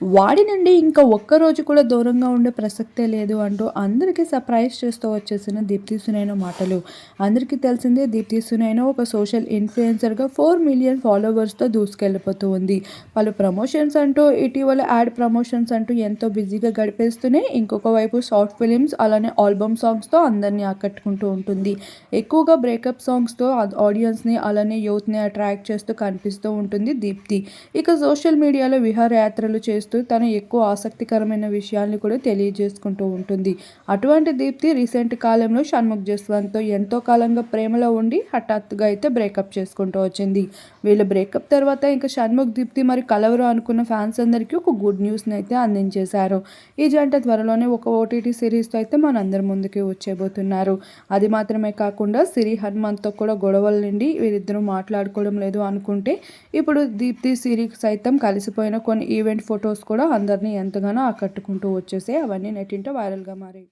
వాడి నుండి ఇంకా ఒక్కరోజు కూడా దూరంగా ఉండే ప్రసక్తే లేదు అంటూ అందరికీ సర్ప్రైజ్ చేస్తూ వచ్చేసిన దీప్తి సునైన మాటలు. అందరికీ తెలిసిందే దీప్తి సునైన ఒక సోషల్ ఇన్ఫ్లుయెన్సర్గా ఫోర్ మిలియన్ ఫాలోవర్స్తో దూసుకెళ్ళిపోతూ ఉంది. పలు ప్రమోషన్స్ అంటూ ఇటీవల యాడ్ ప్రమోషన్స్ అంటూ ఎంతో బిజీగా గడిపేస్తూనే ఇంకొక వైపు షార్ట్ ఫిలిమ్స్ అలానే ఆల్బమ్ సాంగ్స్తో అందరినీ ఆకట్టుకుంటూ ఉంటుంది. ఎక్కువగా బ్రేకప్ సాంగ్స్తో ఆడియన్స్ని అలానే యూత్ని అట్రాక్ట్ చేస్తూ కనిపిస్తూ ఉంటుంది దీప్తి. ఇక సోషల్ మీడియాలో విహారయాత్రలు చేస్తూ తన ఎక్కువ ఆసక్తికరమైన విషయాల్ని కూడా తెలియజేసుకుంటూ ఉంటుంది. అటువంటి దీప్తి రీసెంట్ కాలంలో షణ్ముఖ్ జస్వంత్తో ఎంతో కాలంగా ప్రేమలో ఉండి హఠాత్తుగా అయితే బ్రేకప్ చేసుకుంటూ వచ్చింది. వీళ్ళ బ్రేకప్ తర్వాత ఇంకా షణ్ముఖ్ దీప్తి మరి కలవరు అనుకున్న ఫ్యాన్స్ అందరికీ ఒక గుడ్ న్యూస్ని అయితే అందించేశారు. ఈ జంట త్వరలోనే ఒక ఓటీటీ సిరీస్తో అయితే మనందరి ముందుకి వచ్చేబోతున్నారు అది మాత్రమే కాకుండా సిరి హనుమంత్తో కూడా గొడవల నుండి వీరిద్దరూ మాట్లాడుకోవడం లేదు అనుకుంటే ఇప్పుడు దీప్తి సిరి సైతం కలిసిపోయిన కొన్ని ఈవెంట్ ఫొటోస్ ఫొటోస్ కూడా అందరినీ ఎంతగానో ఆకట్టుకుంటూ వచ్చేసాయి. అవన్నీ నెట్టింటో వైరల్గా మారాయి.